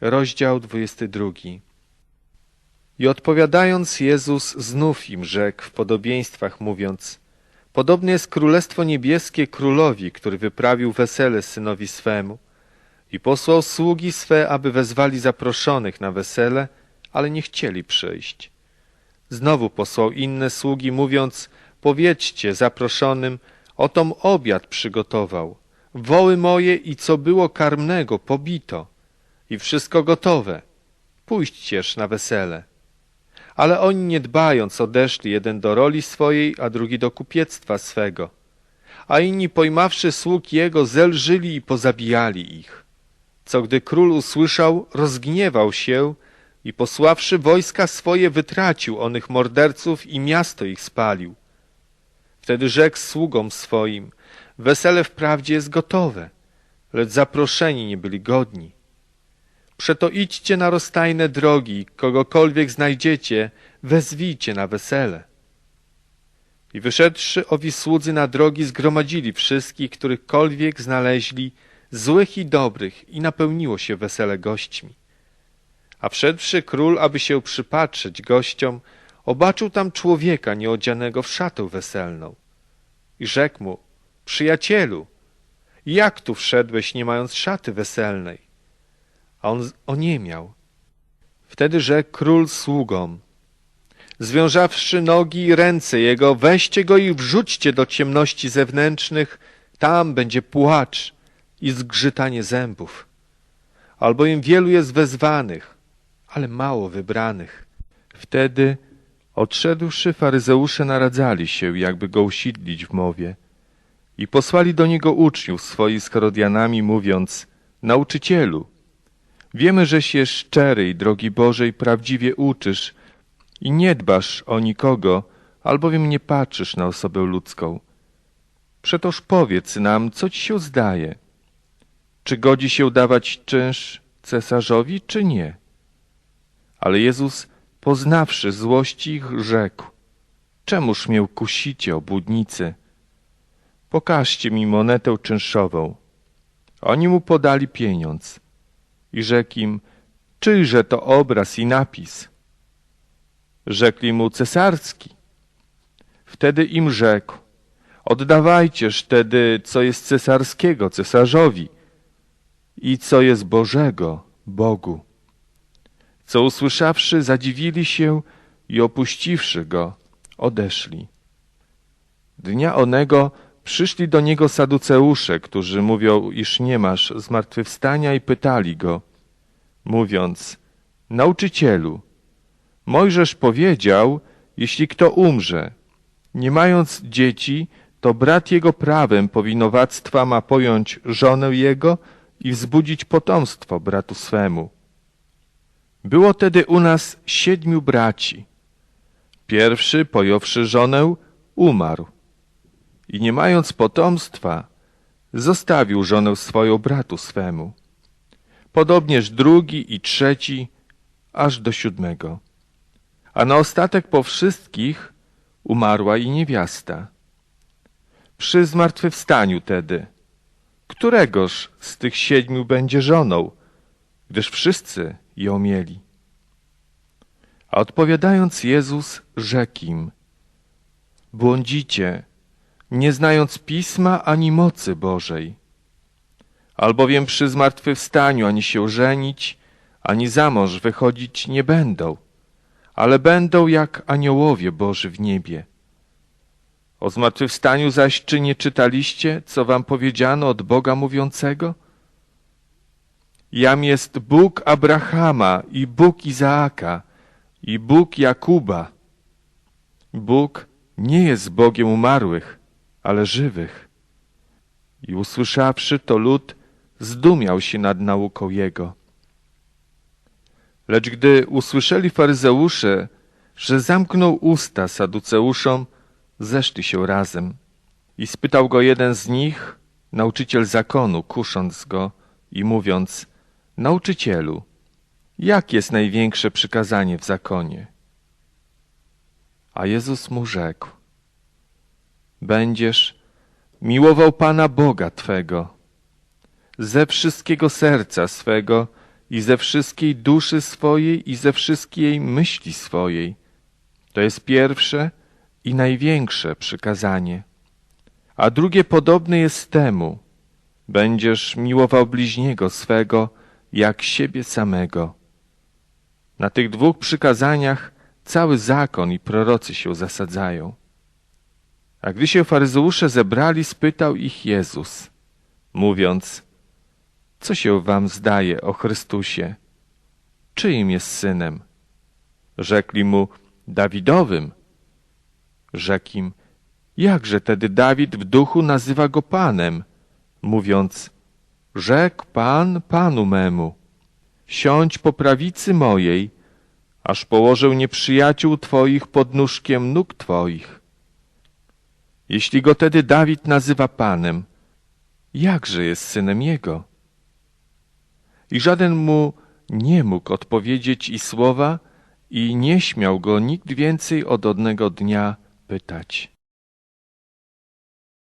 rozdział 22. I odpowiadając, Jezus znów im rzekł w podobieństwach, mówiąc: Podobne jest królestwo niebieskie królowi, który wyprawił wesele synowi swemu i posłał sługi swe, aby wezwali zaproszonych na wesele, ale nie chcieli przyjść. Znowu posłał inne sługi, mówiąc: Powiedzcie zaproszonym, otom obiad przygotował. Woły moje i co było karmnego pobito i wszystko gotowe. Pójdźcież na wesele. Ale oni nie dbając odeszli jeden do roli swojej, a drugi do kupiectwa swego. A inni pojmawszy sług jego zelżyli i pozabijali ich. Co gdy król usłyszał, rozgniewał się i posławszy wojska swoje wytracił onych morderców i miasto ich spalił. Wtedy rzekł sługom swoim, wesele wprawdzie jest gotowe, lecz zaproszeni nie byli godni. Przeto idźcie na rozstajne drogi, kogokolwiek znajdziecie, wezwijcie na wesele. I wyszedłszy owi słudzy na drogi, zgromadzili wszystkich, którychkolwiek znaleźli, złych i dobrych, i napełniło się wesele gośćmi. A wszedłszy król, aby się przypatrzeć gościom, obaczył tam człowieka nieodzianego w szatę weselną. I rzekł mu, przyjacielu, jak tu wszedłeś, nie mając szaty weselnej? A on oniemiał. Wtedy rzekł król sługom, związawszy nogi i ręce jego, weźcie go i wrzućcie do ciemności zewnętrznych, tam będzie płacz i zgrzytanie zębów. Albowiem wielu jest wezwanych, ale mało wybranych. Wtedy, odszedłszy, faryzeusze naradzali się, jakby go usidlić w mowie. I posłali do niego uczniów swoich z Herodianami, mówiąc, Nauczycielu, wiemy, że się szczery i drogi Bożej prawdziwie uczysz i nie dbasz o nikogo, albowiem nie patrzysz na osobę ludzką. Przetoż powiedz nam, co ci się zdaje. Czy godzi się dawać czynsz cesarzowi, czy nie? Ale Jezus, poznawszy złość ich, rzekł, czemuż mię kusicie, obłudnicy? Pokażcie mi monetę czynszową. Oni mu podali pieniądz i rzekł im, czyjże to obraz i napis? Rzekli mu cesarski. Wtedy im rzekł, oddawajcież wtedy, co jest cesarskiego, cesarzowi i co jest Bożego, Bogu. Co usłyszawszy, zadziwili się i opuściwszy go, odeszli. Dnia onego przyszli do niego saduceusze, którzy mówią, iż nie masz zmartwychwstania i pytali go, mówiąc, nauczycielu, Mojżesz powiedział, jeśli kto umrze, nie mając dzieci, to brat jego prawem powinowactwa ma pojąć żonę jego i wzbudzić potomstwo bratu swemu. Było tedy u nas siedmiu braci. Pierwszy, pojąwszy żonę, umarł i nie mając potomstwa, zostawił żonę swoją bratu swemu. Podobnież drugi i trzeci, aż do siódmego. A na ostatek po wszystkich umarła i niewiasta. Przy zmartwychwstaniu tedy, któregoż z tych siedmiu będzie żoną, gdyż wszyscy ją mieli. A odpowiadając Jezus rzekł im, błądzicie, nie znając Pisma ani mocy Bożej. Albowiem przy zmartwychwstaniu ani się żenić, ani za mąż wychodzić nie będą, ale będą jak aniołowie Boży w niebie. O zmartwychwstaniu zaś czy nie czytaliście, co wam powiedziano od Boga mówiącego? Jam jest Bóg Abrahama i Bóg Izaaka i Bóg Jakuba. Bóg nie jest Bogiem umarłych, ale żywych. I usłyszawszy to lud, zdumiał się nad nauką jego. Lecz gdy usłyszeli faryzeusze, że zamknął usta saduceuszom, zeszli się razem. I spytał go jeden z nich, nauczyciel zakonu, kusząc go i mówiąc, nauczycielu, jak jest największe przykazanie w zakonie? A Jezus mu rzekł, będziesz miłował Pana Boga Twego ze wszystkiego serca swego i ze wszystkiej duszy swojej i ze wszystkiej myśli swojej. To jest pierwsze i największe przykazanie. A drugie podobne jest temu. Będziesz miłował bliźniego swego jak siebie samego. Na tych dwóch przykazaniach cały zakon i prorocy się zasadzają. A gdy się faryzeusze zebrali, spytał ich Jezus, mówiąc, co się wam zdaje o Chrystusie? Czyim jest synem? Rzekli mu, Dawidowym. Rzekł im, jakże tedy Dawid w duchu nazywa go Panem, mówiąc, rzekł Pan Panu memu, siądź po prawicy mojej, aż położę nieprzyjaciół Twoich pod nóżkiem nóg Twoich. Jeśli go tedy Dawid nazywa Panem, jakże jest synem jego? I żaden mu nie mógł odpowiedzieć i słowa, i nie śmiał go nikt więcej od odnego dnia pytać.